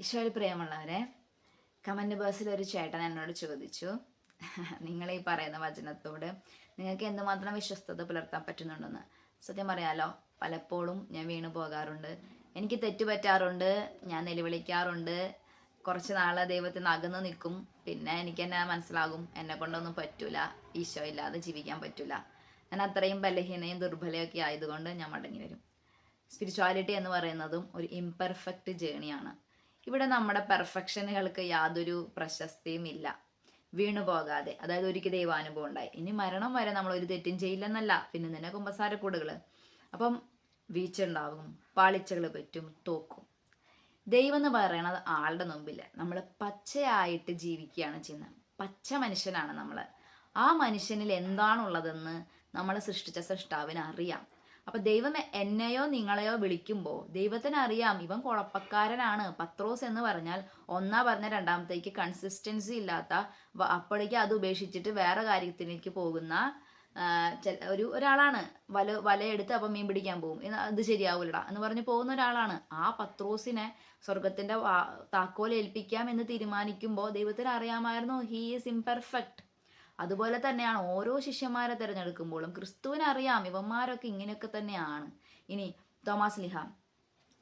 ഈശോയിൽ പ്രിയമുള്ളവരെ കമന്റ് ബോക്സിൽ ഒരു ചേട്ടൻ എന്നോട് ചോദിച്ചു. നിങ്ങൾ ഈ പറയുന്ന വചനത്തോട് നിങ്ങൾക്ക് എന്തുമാത്രം വിശ്വസ്തത പുലർത്താൻ പറ്റുന്നുണ്ടെന്ന്. സത്യം പറയാലോ പലപ്പോഴും ഞാൻ വീണു പോകാറുണ്ട്. എനിക്ക് തെറ്റ് പറ്റാറുണ്ട് ഞാൻ നിലവിളിക്കാറുണ്ട്. കുറച്ച് നാളെ ദൈവത്തിൽ നിന്ന് നിൽക്കും പിന്നെ എനിക്ക് എന്നെ മനസ്സിലാകും എന്നെ കൊണ്ടൊന്നും പറ്റൂല ഈശോ ഇല്ലാതെ ജീവിക്കാൻ പറ്റൂല. ഞാൻ അത്രയും ബലഹീനയും ദുർബലയൊക്കെ ആയതുകൊണ്ട് ഞാൻ മടങ്ങി വരും. സ്പിരിച്വാലിറ്റി എന്ന് പറയുന്നതും ഒരു ഇംപെർഫെക്റ്റ് ജേണിയാണ് ഇവിടെ നമ്മുടെ പെർഫെക്ഷനുകൾക്ക് യാതൊരു പ്രശസ്തിയും ഇല്ല. വീണു പോകാതെ. അതായത് ഒരിക്കൽ ദൈവാനുഭവം ഉണ്ടായി. ഇനി മരണം വരെ നമ്മൾ ഒരു തെറ്റും ചെയ്യില്ലെന്നല്ല. പിന്നെ നിന്നെ കുമ്പസാരക്കൂടുകൾ അപ്പം വീഴ്ച ഉണ്ടാവും പാളിച്ചകൾ പറ്റും തോക്കും. ദൈവം എന്ന് പറയണത് ആളുടെ മുമ്പിൽ നമ്മൾ പച്ചയായിട്ട് ജീവിക്കുകയാണ് ചെയ്യുന്നത്. പച്ച മനുഷ്യനാണ് നമ്മൾ ആ മനുഷ്യനിൽ എന്താണുള്ളതെന്ന് നമ്മളെ സൃഷ്ടിച്ച സൃഷ്ടാവിന് അറിയാം. അപ്പൊ ദൈവം എന്നെയോ നിങ്ങളെയോ വിളിക്കുമ്പോൾ ദൈവത്തിന് അറിയാം ഇവൻ കുഴപ്പക്കാരനാണ്. പത്രോസ് എന്ന് പറഞ്ഞാൽ ഒന്നാ പറഞ്ഞ രണ്ടാമത്തേക്ക് കൺസിസ്റ്റൻസി ഇല്ലാത്ത അപ്പോഴേക്ക് അത് ഉപേക്ഷിച്ചിട്ട് വേറെ കാര്യത്തിലേക്ക് പോകുന്ന ഒരു ഒരാളാണ്. വല വലയെടുത്ത് അപ്പം മീൻ പിടിക്കാൻ പോകും അത് ശരിയാവൂലടാ എന്ന് പറഞ്ഞ് പോകുന്ന ഒരാളാണ്. ആ പത്രോസിനെ സ്വർഗത്തിന്റെ താക്കോൽ ഏൽപ്പിക്കാം എന്ന് തീരുമാനിക്കുമ്പോൾ ദൈവത്തിന് അറിയാമായിരുന്നു ഹീ ഈസ് ഇംപെർഫെക്റ്റ് അതുപോലെ തന്നെയാണ് ഓരോ ശിഷ്യന്മാരെ തിരഞ്ഞെടുക്കുമ്പോഴും ക്രിസ്തുവിനെ അറിയാം ഇവന്മാരൊക്കെ ഇങ്ങനെയൊക്കെ തന്നെയാണ്. ഇനി തോമസ് ലിഹ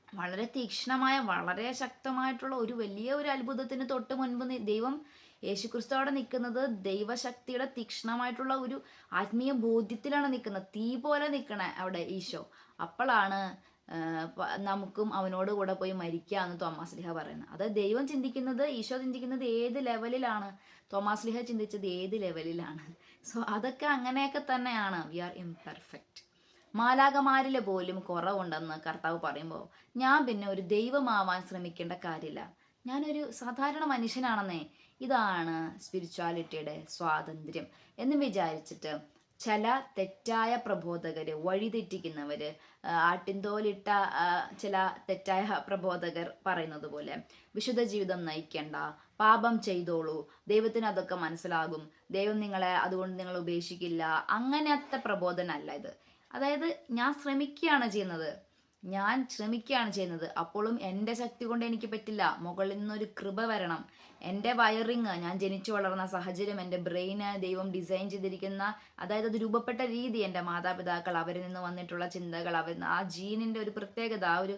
വളരെ തീക്ഷ്ണമായ വളരെ ശക്തമായിട്ടുള്ള ഒരു വലിയ ഒരു അത്ഭുതത്തിന് തൊട്ട് മുൻപ് ദൈവം യേശുക്രിസ്തു അവിടെ നിൽക്കുന്നത് ദൈവശക്തിയുടെ തീക്ഷ്ണമായിട്ടുള്ള ഒരു ആത്മീയ ബോധ്യത്തിലാണ് നിൽക്കുന്നത്. തീ പോലെ നിൽക്കണേ അവിടെ ഈശോ. അപ്പോഴാണ് നമുക്കും അവനോട് കൂടെ പോയി മരിക്കുക എന്ന് തോമാസ് ലിഹ പറയുന്നത്. അത് ദൈവം ചിന്തിക്കുന്നത് ഈശോ ചിന്തിക്കുന്നത് ഏത് ലെവലിലാണ്? തോമാസ് ലിഹ ചിന്തിച്ചത് ഏത് ലെവലിലാണ്? സോ അതൊക്കെ അങ്ങനെയൊക്കെ തന്നെയാണ്. വി ആർ ഇംപെർഫെക്റ്റ് മാലാകമാരിൽ പോലും കുറവുണ്ടെന്ന് കർത്താവ് പറയുമ്പോൾ ഞാൻ പിന്നെ ഒരു ദൈവമാവാൻ ശ്രമിക്കേണ്ട കാര്യമില്ല. ഞാനൊരു സാധാരണ മനുഷ്യനാണെന്നേ. ഇതാണ് സ്പിരിച്വാലിറ്റിയുടെ സ്വാതന്ത്ര്യം. എന്ന് വിചാരിച്ചിട്ട് ചില തെറ്റായ പ്രബോധകർ വഴിതെറ്റിക്കുന്നവർ ആട്ടിൻതോലിട്ട ചില തെറ്റായ പ്രബോധകർ പറയുന്നത് പോലെ വിശുദ്ധ ജീവിതം നയിക്കേണ്ട പാപം ചെയ്തോളൂ ദൈവത്തിന് അതൊക്കെ മനസ്സിലാകും ദൈവം നിങ്ങളെ അതുകൊണ്ട് നിങ്ങൾ ഉപേക്ഷിക്കില്ല അങ്ങനത്തെ പ്രബോധനമല്ല ഇത്. അതായത് ഞാൻ ശ്രമിക്കുകയാണ് ചെയ്യുന്നത്. ഞാൻ ശ്രമിക്കുകയാണ് ചെയ്യുന്നത്. അപ്പോഴും എന്റെ ശക്തി കൊണ്ട് എനിക്ക് പറ്റില്ല. മുകളിൽ നിന്നൊരു കൃപ വരണം. എന്റെ വയറിങ് ഞാൻ ജനിച്ചു വളർന്ന സാഹചര്യം എന്റെ ബ്രെയിന് ദൈവം ഡിസൈൻ ചെയ്തിരിക്കുന്ന അതായത് അത് രൂപപ്പെട്ട രീതി എന്റെ മാതാപിതാക്കൾ അവരിൽ നിന്ന് വന്നിട്ടുള്ള ചിന്തകൾ അവർ ആ ജീനിന്റെ ഒരു പ്രത്യേകത ആ ഒരു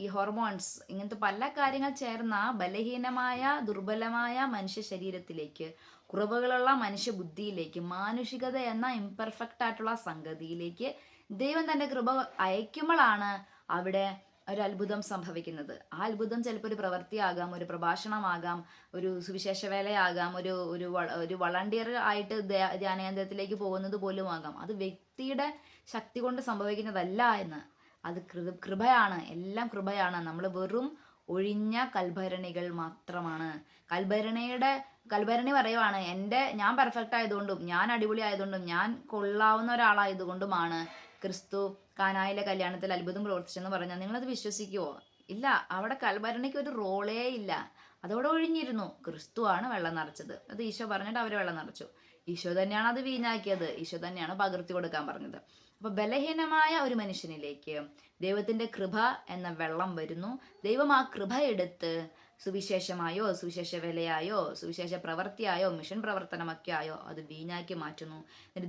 ഈ ഹോർമോൺസ് ഇങ്ങനത്തെ പല കാര്യങ്ങൾ ചേർന്ന ബലഹീനമായ ദുർബലമായ മനുഷ്യ ശരീരത്തിലേക്ക് കുറവുകളുള്ള മനുഷ്യ ബുദ്ധിയിലേക്ക് മാനുഷികത എന്ന ഇംപെർഫെക്റ്റ് ആയിട്ടുള്ള സംഗതിയിലേക്ക് ദൈവം തന്റെ കൃപ അയക്കുമ്പോഴാണ് അവിടെ ഒരു അത്ഭുതം സംഭവിക്കുന്നത്. ആ അത്ഭുതം ചിലപ്പോൾ ഒരു പ്രവൃത്തിയാകാം ഒരു പ്രഭാഷണമാകാം ഒരു സുവിശേഷ വേലയാകാം ഒരു ഒരു ഒരു വളണ്ടിയർ ആയിട്ട് ധ്യാ- ധ്യാനകേന്ദ്രത്തിലേക്ക് പോകുന്നത് പോലും ആകാം. അത് വ്യക്തിയുടെ ശക്തി കൊണ്ട് സംഭവിക്കുന്നതല്ല എന്ന്. അത് കൃപയാണ് എല്ലാം കൃപയാണ്. നമ്മൾ വെറും ഒഴിഞ്ഞ കൽഭരണികൾ മാത്രമാണ്. കൽഭരണിയുടെ കൽഭരണി പറയുവാണ് എന്റെ ഞാൻ പെർഫെക്റ്റ് ആയതുകൊണ്ടും ഞാൻ അടിപൊളി ആയതുകൊണ്ടും ഞാൻ കൊള്ളാവുന്ന ഒരാളായതുകൊണ്ടുമാണ് ക്രിസ്തു കാനായിലെ കല്യാണത്തിൽ അത്ഭുതം പ്രവർത്തിച്ചെന്ന് പറഞ്ഞാൽ നിങ്ങളത് വിശ്വസിക്കുമോ ഇല്ല അവിടെ കൽഭരണിക്ക് ഒരു റോളേ ഇല്ല. അതോടെ ഒഴിഞ്ഞിരുന്നു. ക്രിസ്തുവാണ് വെള്ളം നിറച്ചത്. അത് ഈശോ പറഞ്ഞിട്ട് അവർ വെള്ളം നിറച്ചു. ഈശോ തന്നെയാണ് അത് വീഞ്ഞാക്കിയത്. ഈശോ തന്നെയാണ് പകർത്തി കൊടുക്കാൻ പറഞ്ഞത്. അപ്പൊ ബലഹീനമായ ഒരു മനുഷ്യനിലേക്ക് ദൈവത്തിന്റെ കൃപ എന്ന വെള്ളം വരുന്നു. ദൈവം ആ കൃപ എടുത്ത് സുവിശേഷമായോ സുവിശേഷ വിലയായോ സുവിശേഷ പ്രവൃത്തിയായോ മിഷൻ പ്രവർത്തനമൊക്കെ ആയോ അത് വീഞ്ഞാക്കി മാറ്റുന്നു.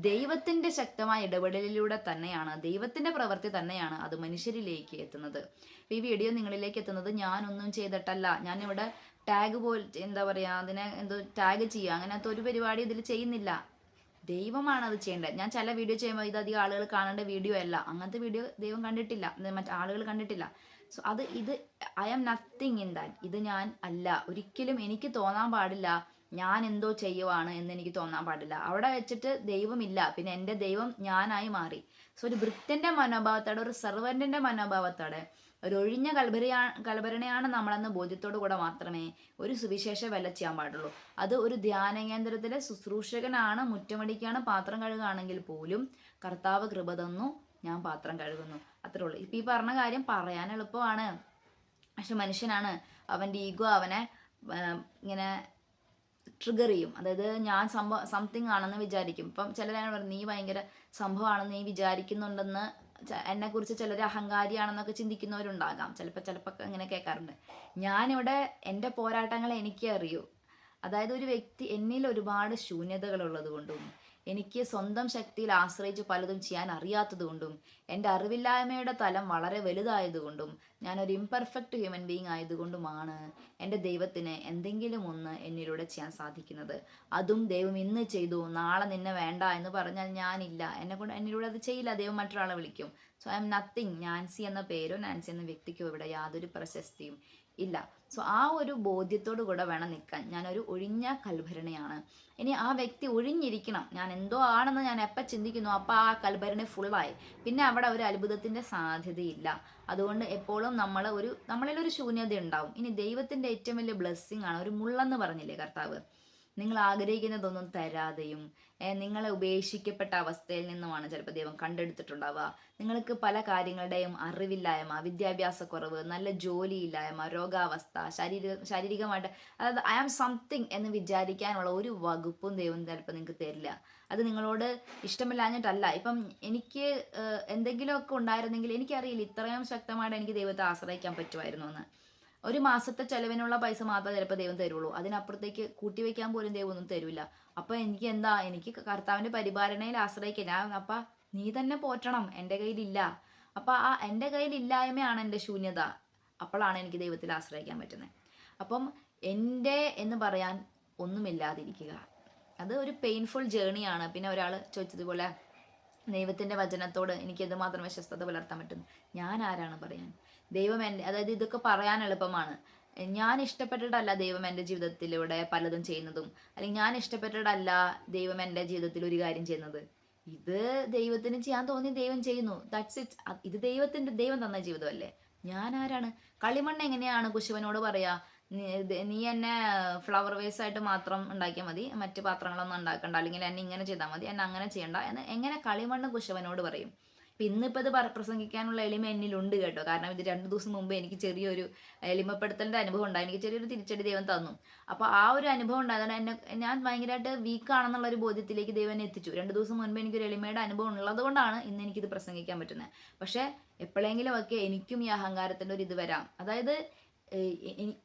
ദൈവത്തിന്റെ ശക്തമായ ഇടപെടലിലൂടെ തന്നെയാണ് ദൈവത്തിന്റെ പ്രവൃത്തി തന്നെയാണ് അത് മനുഷ്യരിലേക്ക് എത്തുന്നത്. ഈ വീഡിയോ നിങ്ങളിലേക്ക് എത്തുന്നത് ഞാനൊന്നും ചെയ്തിട്ടല്ല. ഞാനിവിടെ ടാഗ് പോൽ എന്താ പറയാ അതിനെ എന്തോ ടാഗ് ചെയ്യുക. അങ്ങനത്തെ ഒരു പരിപാടി ഇതിൽ ചെയ്യുന്നില്ല. ദൈവമാണ് അത് ചെയ്യേണ്ടത്. ഞാൻ ചില വീഡിയോ ചെയ്യുമ്പോൾ ഇത് അധികം ആളുകൾ കാണേണ്ട വീഡിയോ അല്ല. അങ്ങനത്തെ വീഡിയോ ദൈവം കണ്ടിട്ടില്ല. മറ്റ് ആളുകൾ കണ്ടിട്ടില്ല. സോ അത് ഇത് I am nothing in that ഇത് ഞാൻ അല്ല. ഒരിക്കലും എനിക്ക് തോന്നാൻ പാടില്ല. ഞാൻ എന്തോ ചെയ്യുവാണ് എന്ന് എനിക്ക് തോന്നാൻ പാടില്ല. അവിടെ വെച്ചിട്ട് ദൈവമില്ല. പിന്നെ എന്റെ ദൈവം ഞാനായി മാറി. സോ ഒരു ഭൃത്യന്റെ മനോഭാവത്തോടെ ഒരു സെർവന്റിന്റെ മനോഭാവത്തോടെ ഒരു ഒഴിഞ്ഞ കൽഭരയാ കൽഭരണയാണ് നമ്മളെന്ന് ബോധ്യത്തോടു കൂടെ മാത്രമേ ഒരു സുവിശേഷ വില ചെയ്യാൻ പാടുള്ളൂ. അത് ഒരു ധ്യാന കേന്ദ്രത്തിലെ ശുശ്രൂഷകനാണ് മുറ്റമടിക്കാണ് പാത്രം കഴുകുകയാണെങ്കിൽ പോലും കർത്താവ് കൃപ തന്നു. ഞാൻ പാത്രം കഴുകുന്നു. അത്രേ ഉള്ളൂ. ഇപ്പം ഈ പറഞ്ഞ കാര്യം പറയാൻ എളുപ്പമാണ്. പക്ഷെ മനുഷ്യനാണ്. അവന്റെ ഈഗോ അവനെ ഇങ്ങനെ ട്രിഗർ ചെയ്യും. അതായത് ഞാൻ സംഭവം സംതിങ് ആണെന്ന് വിചാരിക്കും. ഇപ്പം ചിലരാണ് പറയുന്നത് നീ ഭയങ്കര സംഭവമാണെന്ന് നീ വിചാരിക്കുന്നുണ്ടെന്ന് എന്നെ കുറിച്ച് ചിലർ അഹങ്കാരിയാണെന്നൊക്കെ ചിന്തിക്കുന്നവരുണ്ടാകാം. ചിലപ്പോൾ ചിലപ്പോൾ ഇങ്ങനെ കേൾക്കാറുണ്ട്. ഞാനിവിടെ എന്റെ പോരാട്ടങ്ങൾ എനിക്കേ അറിയൂ അതായത് ഒരു വ്യക്തി എന്നിൽ ഒരുപാട് ശൂന്യതകൾ ഉള്ളത് കൊണ്ടും എനിക്ക് സ്വന്തം ശക്തിയിൽ ആശ്രയിച്ച് പലതും ചെയ്യാൻ അറിയാത്തതുകൊണ്ടും എന്റെ അറിവില്ലായ്മയുടെ തലം വളരെ വലുതായതുകൊണ്ടും ഞാനൊരു ഇംപെർഫെക്റ്റ് ഹ്യൂമൻ ബീങ് ആയതുകൊണ്ടുമാണ് എന്റെ ദൈവത്തിന് എന്തെങ്കിലും ഒന്ന് എന്നിലൂടെ ചെയ്യാൻ സാധിക്കുന്നത്. അതും ദൈവം ഇന്ന് ചെയ്തു നാളെ നിന്നെ വേണ്ട എന്ന് പറഞ്ഞാൽ ഞാനില്ല. എന്നെ കൊണ്ട് എന്നിലൂടെ അത് ചെയ്യില്ല. ദൈവം മറ്റൊരാളെ വിളിക്കും. So I am nothing Nancy എന്ന പേരോ നാൻസി എന്ന വ്യക്തിക്കോ ഇവിടെ യാതൊരു പ്രശസ്തിയും ഇല്ല. സോ ആ ഒരു ബോധ്യത്തോടു കൂടെ വേണം നിൽക്കാൻ. ഞാനൊരു ഒഴിഞ്ഞ കൽഭരണിയാണ്. ഇനി ആ വ്യക്തി ഒഴിഞ്ഞിരിക്കണം. ഞാൻ എന്തോ ആണെന്ന് ഞാൻ എപ്പോൾ ചിന്തിക്കുന്നു? അപ്പോൾ ആ കൽഭരണി ഫുള്ളായി പിന്നെ അവിടെ ഒരു അത്ഭുതത്തിന്റെ സാധ്യതയില്ല. അതുകൊണ്ട് എപ്പോഴും നമ്മൾ ഒരു നമ്മളിൽ ഒരു ശൂന്യത ഉണ്ടാവും. ഇനി ദൈവത്തിന്റെ ഏറ്റവും വലിയ ബ്ലെസ്സിങ് ആണ് ഒരു മുള്ളെന്ന് പറഞ്ഞില്ലേ കർത്താവ്? നിങ്ങൾ ആഗ്രഹിക്കുന്നതൊന്നും തരാതെയും നിങ്ങളെ ഉപേക്ഷിക്കപ്പെട്ട അവസ്ഥയിൽ നിന്നുമാണ് ചിലപ്പോൾ ദൈവം കണ്ടെടുത്തിട്ടുണ്ടാവുക. നിങ്ങൾക്ക് പല കാര്യങ്ങളുടെയും അറിവില്ലായ്മ വിദ്യാഭ്യാസക്കുറവ് നല്ല ജോലിയില്ലായ്മ രോഗാവസ്ഥ ശാരീരിക ശാരീരികമായിട്ട് അതായത് ഐ ആം സംതിങ് എന്ന് വിചാരിക്കാനുള്ള ഒരു വകുപ്പും ദൈവം ചിലപ്പോൾ നിങ്ങൾക്ക് തരില്ല. അത് നിങ്ങളോട് ഇഷ്ടമില്ലാഞ്ഞിട്ടല്ല. ഇപ്പം എനിക്ക് എന്തെങ്കിലുമൊക്കെ ഉണ്ടായിരുന്നെങ്കിൽ എനിക്കറിയില്ല ഇത്രയും ശക്തമായിട്ട് എനിക്ക് ദൈവത്തെ ആശ്രയിക്കാൻ പറ്റുമായിരുന്നു എന്ന് ഒരു മാസത്തെ ചെലവിനുള്ള പൈസ മാത്രമേ ചിലപ്പോൾ ദൈവം തരുള്ളൂ. അതിനപ്പുറത്തേക്ക് കൂട്ടിവെക്കാൻ പോലും ദൈവം ഒന്നും തരില്ല. അപ്പോൾ എനിക്ക് എന്താ എനിക്ക് കർത്താവിന്റെ പരിപാലനയിൽ ആശ്രയിക്കുക ഞാൻ അപ്പം നീ തന്നെ പോറ്റണം എന്റെ കയ്യിലില്ല. അപ്പം ആ എന്റെ കയ്യിലില്ലായ്മയാണ് എന്റെ ശൂന്യത. അപ്പോഴാണ് എനിക്ക് ദൈവത്തിൽ ആശ്രയിക്കാൻ പറ്റുന്നത് അപ്പം എന്റെ എന്ന് പറയാൻ ഒന്നുമില്ലാതിരിക്കുക. അത് ഒരു പെയിൻഫുൾ ജേണിയാണ് പിന്നെ ഒരാൾ ചോദിച്ചതുപോലെ ദൈവത്തിന്റെ വചനത്തോട് എനിക്ക് എന്തുമാത്രം വിശ്വസ്തത പുലർത്താൻ പറ്റുന്നു. ഞാൻ ആരാണ് പറയാൻ? ദൈവം എന്റെ അതായത് ഇതൊക്കെ പറയാൻ എളുപ്പമാണ്. ഞാൻ ഇഷ്ടപ്പെട്ടിട്ടല്ല ദൈവം എന്റെ ജീവിതത്തിലൂടെ പലതും ചെയ്യുന്നതും. അല്ലെങ്കിൽ ഞാൻ ഇഷ്ടപ്പെട്ടിട്ടല്ല ദൈവം എന്റെ ജീവിതത്തിൽ ഒരു കാര്യം ചെയ്യുന്നത്. ഇത് ദൈവത്തിന് ചെയ്യാൻ തോന്നി ദൈവം ചെയ്യുന്നു. ദാറ്റ്സ് ഇറ്റ് ഇത് ദൈവത്തിന്റെ ദൈവം തന്ന ജീവിതമല്ലേ? ഞാൻ ആരാണ്? കളിമണ്ണ് എങ്ങനെയാണ് കുശുവനോട് പറയാ? നീ എന്നെ ഫ്ലവർ വേസ് ആയിട്ട് മാത്രം ഉണ്ടാക്കിയാൽ മതി. മറ്റു പാത്രങ്ങളൊന്നും ഉണ്ടാക്കണ്ട. അല്ലെങ്കിൽ എന്നെ ഇങ്ങനെ ചെയ്താൽ മതി. എന്നെ അങ്ങനെ ചെയ്യണ്ട. എന്ന് എങ്ങനെ കളിമണ്ണ് കുശവനോട് പറയും. അപ്പം ഇന്നിപ്പോൾ ഇത് പ്രസംഗിക്കാനുള്ള എളിമ എന്നിലുണ്ട് കേട്ടോ. കാരണം ഇത് രണ്ട് ദിവസം മുമ്പ് എനിക്ക് ചെറിയൊരു എളിമപ്പെടുത്തലിന്റെ അനുഭവം ഉണ്ടായി. എനിക്ക് ചെറിയൊരു തിരിച്ചടി ദൈവം തന്നു. അപ്പോൾ ആ ഒരു അനുഭവം ഉണ്ടായതുകൊണ്ട് എന്നെ ഞാൻ ഭയങ്കരമായിട്ട് വീക്കാണെന്നുള്ള ഒരു ബോധ്യത്തിലേക്ക് ദൈവം എന്നെ എത്തിച്ചു. രണ്ട് ദിവസം മുൻപ് എനിക്കൊരു എളിമയുടെ അനുഭവം ഉള്ളതുകൊണ്ടാണ് ഇന്ന് എനിക്കിത് പ്രസംഗിക്കാൻ പറ്റുന്നത്. പക്ഷേ എപ്പോഴെങ്കിലും ഒക്കെ എനിക്കും ഈ അഹങ്കാരത്തിന്റെ ഒരു ഇത് വരാം. അതായത്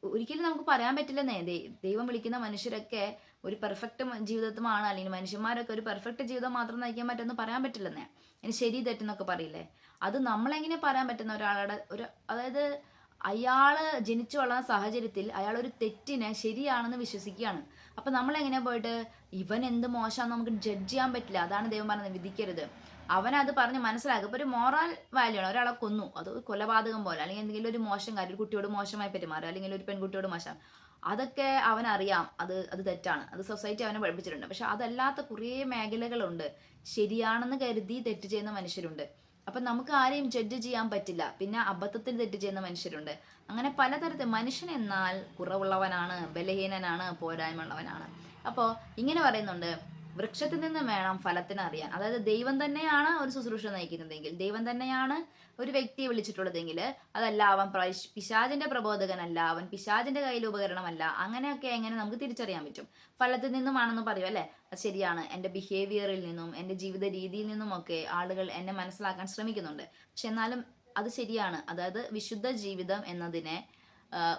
ഒരിക്കലും നമുക്ക് പറയാൻ പറ്റില്ലെന്നേ ദൈവം വിളിക്കുന്ന മനുഷ്യരൊക്കെ ഒരു പെർഫെക്റ്റ് ജീവിതമാണ് അല്ലെങ്കിൽ മനുഷ്യന്മാരൊക്കെ ഒരു പെർഫെക്റ്റ് ജീവിതം മാത്രം നയിക്കാൻ പറ്റുമെന്ന് പറയാൻ പറ്റില്ലെന്നേ ഇനി ശരി തെറ്റെന്നൊക്കെ പറയില്ലേ? അത് നമ്മളെങ്ങനെ പറയാൻ പറ്റുന്ന ഒരാളുടെ ഒരു അതായത് അയാൾ ജനിച്ചു വളർന്ന സാഹചര്യത്തിൽ അയാൾ ഒരു തെറ്റിനെ ശരിയാണെന്ന് വിശ്വസിക്കുകയാണ്. അപ്പം നമ്മളെങ്ങനെ പോയിട്ട് ഇവൻ എന്ത് മോശമാണെന്ന് നമുക്ക് ജഡ്ജ് ചെയ്യാൻ പറ്റില്ല. അതാണ് ദൈവം പറഞ്ഞത്. വിധിക്കരുത്. അവനത് പറഞ്ഞ് മനസ്സിലാക്കുക ഇപ്പോൾ ഒരു മോറൽ വാല്യൂ ആണ്. ഒരാളെ കൊന്നു. അത് കൊലപാതകം പോലെ. അല്ലെങ്കിൽ എന്തെങ്കിലും ഒരു മോശം കാര്യം ഒരു കുട്ടിയോട് മോശമായി പെരുമാറുക അല്ലെങ്കിൽ ഒരു പെൺകുട്ടിയോട് മോശം. അതൊക്കെ അവനറിയാം. അത് അത് തെറ്റാണ്. അത് സൊസൈറ്റി അവനെ പഠിപ്പിച്ചിട്ടുണ്ട്. പക്ഷെ അതല്ലാത്ത കുറേ മേഖലകളുണ്ട്. ശരിയാണെന്ന് കരുതി തെറ്റ് ചെയ്യുന്ന മനുഷ്യരുണ്ട്. അപ്പം നമുക്ക് ആരെയും ജഡ്ജ് ചെയ്യാൻ പറ്റില്ല. പിന്നെ അബദ്ധത്തിൽ തെറ്റ് ചെയ്യുന്ന മനുഷ്യരുണ്ട്. അങ്ങനെ പലതരത്തിൽ മനുഷ്യൻ എന്നാൽ കുറവുള്ളവനാണ് ബലഹീനനാണ് പോരായ്മ ഉള്ളവനാണ് അപ്പോൾ ഇങ്ങനെ പറയുന്നുണ്ട്. വൃക്ഷത്തിൽ നിന്നും വേണം ഫലത്തിന് അറിയാൻ. അതായത് ദൈവം തന്നെയാണ് ഒരു ശുശ്രൂഷ നയിക്കുന്നതെങ്കിൽ ദൈവം തന്നെയാണ് ഒരു വ്യക്തിയെ വിളിച്ചിട്ടുള്ളതെങ്കിൽ അതല്ല അവൻ പിശാചിന്റെ പ്രബോധകനല്ല അവൻ പിശാചിന്റെ കയ്യിൽ ഉപകരണമല്ല അങ്ങനെയൊക്കെ എങ്ങനെ നമുക്ക് തിരിച്ചറിയാൻ പറ്റും? ഫലത്തിൽ നിന്നുമാണെന്ന് പറയും അല്ലേ? അത് ശരിയാണ്. എന്റെ ബിഹേവിയറിൽ നിന്നും എന്റെ ജീവിത രീതിയിൽ നിന്നുമൊക്കെ ആളുകൾ എന്നെ മനസ്സിലാക്കാൻ ശ്രമിക്കുന്നുണ്ട്. പക്ഷെ എന്നാലും അത് ശരിയാണ്. അതായത് വിശുദ്ധ ജീവിതം എന്നതിനെ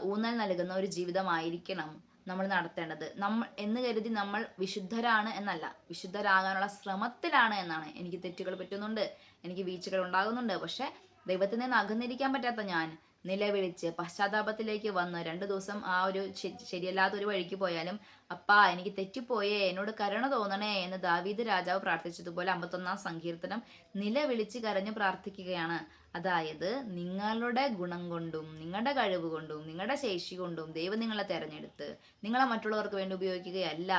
ഊന്നൽ നൽകുന്ന ഒരു ജീവിതമായിരിക്കണം. നമ്മൾ നടത്തേണ്ടത്. നമ്മൾ എന്ന് കരുതി നമ്മൾ വിശുദ്ധരാണ് എന്നല്ല. വിശുദ്ധരാകാനുള്ള ശ്രമത്തിലാണ് എന്നാണ്. എനിക്ക് തെറ്റുകൾ പറ്റുന്നുണ്ട്. എനിക്ക് വീഴ്ചകൾ ഉണ്ടാകുന്നുണ്ട്. പക്ഷെ ദൈവത്തിൽ നിന്ന് അകന്നിരിക്കാൻ പറ്റാത്ത ഞാൻ നിലവിളിച്ച് പശ്ചാത്താപത്തിലേക്ക് വന്ന് രണ്ട് ദിവസം ആ ഒരു ശരിയല്ലാത്ത ഒരു വഴിക്ക് പോയാലും അപ്പാ എനിക്ക് തെറ്റിപ്പോയേ എന്നോട് കരുണ തോന്നണേ എന്ന് ദാവീദ് രാജാവ് പ്രാർത്ഥിച്ചതുപോലെ അമ്പത്തൊന്നാം സങ്കീർത്തനം നിലവിളിച്ച് കരഞ്ഞ് പ്രാർത്ഥിക്കുകയാണ്. അതായത് നിങ്ങളുടെ ഗുണം കൊണ്ടും നിങ്ങളുടെ കഴിവ് കൊണ്ടും നിങ്ങളുടെ ശേഷി കൊണ്ടും ദൈവം നിങ്ങളെ തിരഞ്ഞെടുത്ത് നിങ്ങളെ മറ്റുള്ളവർക്ക് വേണ്ടി ഉപയോഗിക്കുകയല്ല.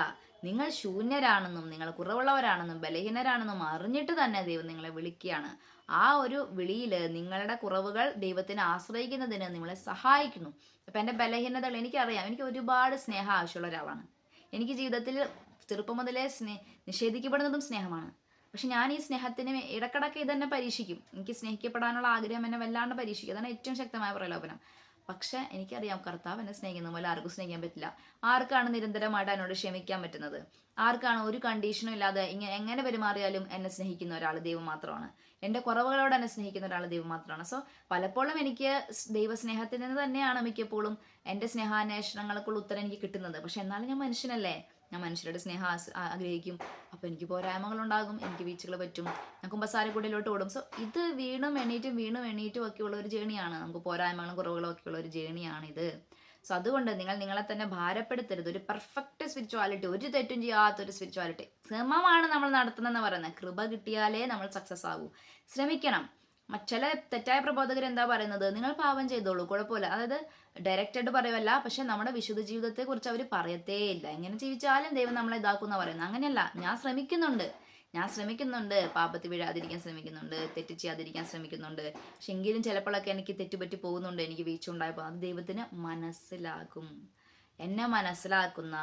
നിങ്ങൾ ശൂന്യരാണെന്നും നിങ്ങൾ കുറവുള്ളവരാണെന്നും ബലഹീനരാണെന്നും അറിഞ്ഞിട്ട് തന്നെ ദൈവം നിങ്ങളെ വിളിക്കുകയാണ്. ആ ഒരു വിളിയിൽ നിങ്ങളുടെ കുറവുകൾ ദൈവത്തിനെ ആശ്രയിക്കുന്നതിന് നിങ്ങളെ സഹായിക്കുന്നു. അപ്പം എന്റെ ബലഹീനതകൾ എനിക്കറിയാം. എനിക്ക് ഒരുപാട് സ്നേഹം ആവശ്യമുള്ള ഒരാളാണ്. എനിക്ക് ജീവിതത്തിൽ ചെറുപ്പം മുതലേ സ്നേ നിഷേധിക്കപ്പെടുന്നതും സ്നേഹമാണ്. പക്ഷെ ഞാൻ ഈ സ്നേഹത്തിന് ഇടക്കിടക്ക് ഇതെന്നെ പരീക്ഷിക്കും. എനിക്ക് സ്നേഹിക്കപ്പെടാനുള്ള ആഗ്രഹം എന്നെ വല്ലാണ്ട് പരീക്ഷിക്കും. അതാണ് ഏറ്റവും ശക്തമായ പ്രലോഭനം. പക്ഷെ എനിക്കറിയാം കർത്താവ് എന്നെ സ്നേഹിക്കുന്ന പോലെ ആർക്കും സ്നേഹിക്കാൻ പറ്റില്ല. ആർക്കാണ് നിരന്തരമായിട്ട് എന്നോട് ക്ഷമിക്കാൻ പറ്റുന്നത്? ആർക്കാണ് ഒരു കണ്ടീഷനും ഇല്ലാതെ ഇങ്ങനെ എങ്ങനെ പെരുമാറിയാലും എന്നെ സ്നേഹിക്കുന്ന ഒരാൾ ദൈവം മാത്രമാണ്. എന്റെ കുറവുകളോട് എന്നെ സ്നേഹിക്കുന്ന ഒരാൾ ദൈവം മാത്രമാണ്. സോ പലപ്പോഴും എനിക്ക് ദൈവസ്നേഹത്തിൽ നിന്ന് തന്നെയാണ് മിക്കപ്പോഴും എന്റെ സ്നേഹാന്വേഷണങ്ങൾക്കുള്ള ഉത്തരം എനിക്ക് കിട്ടുന്നത്. പക്ഷെ എന്നാലും ഞാൻ മനുഷ്യനല്ലേ? ഞാൻ മനുഷ്യരുടെ സ്നേഹം ആസ് ആഗ്രഹിക്കും. അപ്പോൾ എനിക്ക് പോരായ്മകളുണ്ടാകും എനിക്ക് വീഴ്ചകൾ പറ്റും. ഞാൻ കുമ്പസാരക്കൂടിയിലോട്ട് ഓടും. സോ ഇത് വീണും എണീറ്റും വീണും എണീറ്റും ഒക്കെ ഉള്ള ഒരു ജേണിയാണ് നമുക്ക് പോരായ്മകളും കുറവുകളും ഉള്ള ഒരു ജേണിയാണിത് സോ അതുകൊണ്ട് നിങ്ങൾ നിങ്ങളെ തന്നെ ഭാരപ്പെടുത്തരുത്. ഒരു പെർഫെക്റ്റ് സ്പിരിച്വാലിറ്റി ഒരു തെറ്റും ചെയ്യാത്ത ഒരു സ്പിരിച്വാലിറ്റി ശ്രമമാണ് നമ്മൾ നടത്തുന്നതെന്ന് പറയുന്നത്. കൃപ കിട്ടിയാലേ നമ്മൾ സക്സസ് ആകൂ. ശ്രമിക്കണം. ചില തെറ്റായ പ്രബോധകർ എന്താ പറയുന്നത്? നിങ്ങൾ പാപം ചെയ്തോളൂ കുഴപ്പമില്ല. അതായത് ഡയറക്റ്റായിട്ട് പറയുമല്ല പക്ഷെ നമ്മുടെ വിശുദ്ധ ജീവിതത്തെ കുറിച്ച് അവർ പറയത്തേ ഇല്ല. എങ്ങനെ ജീവിച്ചാലും ദൈവം നമ്മളെ ഇതാക്കുന്ന പറയുന്നത്. അങ്ങനെയല്ല ഞാൻ ശ്രമിക്കുന്നുണ്ട്. ഞാൻ ശ്രമിക്കുന്നുണ്ട്. പാപത്തിൽ വീഴാതിരിക്കാൻ ശ്രമിക്കുന്നുണ്ട്. തെറ്റ് ചെയ്യാതിരിക്കാൻ ശ്രമിക്കുന്നുണ്ട്. പക്ഷെ എങ്കിലും ചിലപ്പോഴൊക്കെ എനിക്ക് തെറ്റുപറ്റി പോകുന്നുണ്ട്. എനിക്ക് വീഴ്ച ഉണ്ടായപ്പോൾ അത് ദൈവത്തിന് മനസ്സിലാകും. എന്നെ മനസ്സിലാക്കുന്ന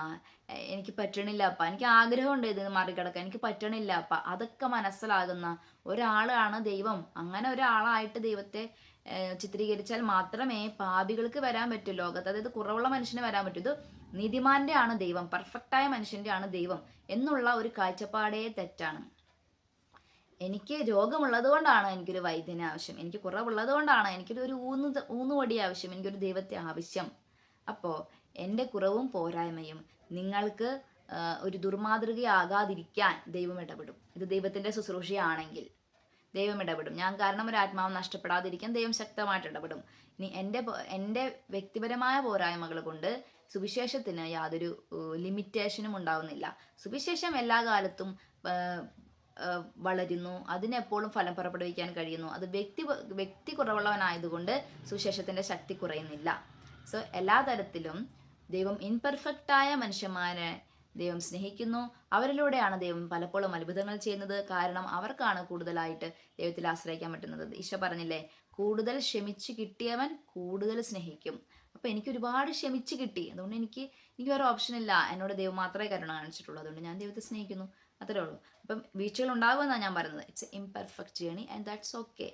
എനിക്ക് പറ്റണില്ല അപ്പ. എനിക്ക് ആഗ്രഹമുണ്ട് ഇത് മറികടക്കാൻ. എനിക്ക് പറ്റണില്ല അപ്പ. അതൊക്കെ മനസ്സിലാകുന്ന ഒരാളാണ് ദൈവം. അങ്ങനെ ഒരാളായിട്ട് ദൈവത്തെ ചിത്രീകരിച്ചാൽ മാത്രമേ പാപികൾക്ക് വരാൻ പറ്റൂ ലോകത്ത്. അതായത് കുറവുള്ള മനുഷ്യന് വരാൻ പറ്റൂ. ഇത് നീതിമാന്റെ ആണ് ദൈവം. പെർഫെക്റ്റായ മനുഷ്യന്റെ ആണ് ദൈവം എന്നുള്ള ഒരു കാഴ്ചപ്പാടേ തെറ്റാണ്. എനിക്ക് രോഗമുള്ളത് കൊണ്ടാണ് എനിക്കൊരു വൈദ്യനെ ആവശ്യം. എനിക്ക് കുറവുള്ളത് കൊണ്ടാണ് എനിക്കൊരു ഒരു ഊന്നു ഊന്നുവടി ആവശ്യം. എനിക്കൊരു ദൈവത്തെ ആവശ്യം. അപ്പോൾ എന്റെ കുറവും പോരായ്മയും നിങ്ങൾക്ക് ഒരു ദുർമാതൃകയാകാതിരിക്കാൻ ദൈവം ഇടപെടും. ഇത് ദൈവത്തിന്റെ ശുശ്രൂഷയാണെങ്കിൽ ദൈവം ഇടപെടും. ഞാൻ കാരണം ഒരു ആത്മാവ് നഷ്ടപ്പെടാതിരിക്കാൻ ദൈവം ശക്തമായിട്ട് ഇടപെടും. ഇനി എന്റെ എന്റെ വ്യക്തിപരമായ പോരായ്മകൾ കൊണ്ട് സുവിശേഷത്തിന് യാതൊരു ലിമിറ്റേഷനും ഉണ്ടാവുന്നില്ല. സുവിശേഷം എല്ലാ കാലത്തും വളരുന്നു. അതിനെപ്പോഴും ഫലം പുറപ്പെടുവിക്കാൻ കഴിയുന്നു. അത് വ്യക്തി വ്യക്തി കുറവുള്ളവനായതുകൊണ്ട് സുവിശേഷത്തിന്റെ ശക്തി കുറയുന്നില്ല. സോ എല്ലാ തരത്തിലും ദൈവം ഇൻപെർഫെക്റ്റായ മനുഷ്യന്മാരെ ദൈവം സ്നേഹിക്കുന്നു. അവരിലൂടെയാണ് ദൈവം പലപ്പോഴും അത്ഭുതങ്ങൾ ചെയ്യുന്നത്. കാരണം അവർക്കാണ് കൂടുതലായിട്ട് ദൈവത്തിൽ ആശ്രയിക്കാൻ പറ്റുന്നത്. ഈശോ പറഞ്ഞില്ലേ കൂടുതൽ ക്ഷമിച്ച് കിട്ടിയവൻ കൂടുതൽ സ്നേഹിക്കും. അപ്പോൾ എനിക്ക് ഒരുപാട് ക്ഷമിച്ച് കിട്ടി. അതുകൊണ്ട് എനിക്ക് എനിക്ക് വേറെ ഓപ്ഷൻ ഇല്ല. എന്നോട് ദൈവം മാത്രമേ കരുണ കാണിച്ചിട്ടുള്ളൂ. അതുകൊണ്ട് ഞാൻ ദൈവത്തെ സ്നേഹിക്കുന്നു. അത്രേ ഉള്ളൂ. അപ്പം വീഴ്ചകൾ ഉണ്ടാകുമെന്നാണ് ഞാൻ പറയുന്നത്. It's imperfect journey and that's okay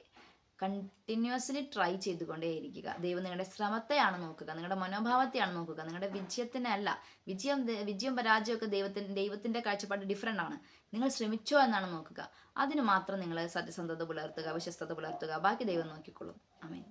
continuously try ചെയ്തുകൊണ്ടേയിരിക്കുക. ദൈവം നിങ്ങളുടെ ശ്രമത്തെയാണ് നോക്കുക നിങ്ങളുടെ മനോഭാവത്തെയാണ് നോക്കുക നിങ്ങളുടെ വിജയത്തിനല്ല വിജയം വിജയം പരാജയമൊക്കെ ദൈവത്തിന് ദൈവത്തിന്റെ കാഴ്ചപ്പാട് ഡിഫറെന്റ് ആണ്. നിങ്ങൾ ശ്രമിച്ചോ എന്നാണ് നോക്കുക. അതിന് മാത്രം നിങ്ങൾ സത്യസന്ധത പുലർത്തുക വിശ്വസ്തത പുലർത്തുക. ബാക്കി ദൈവം നോക്കിക്കൊള്ളും. ആമേൻ.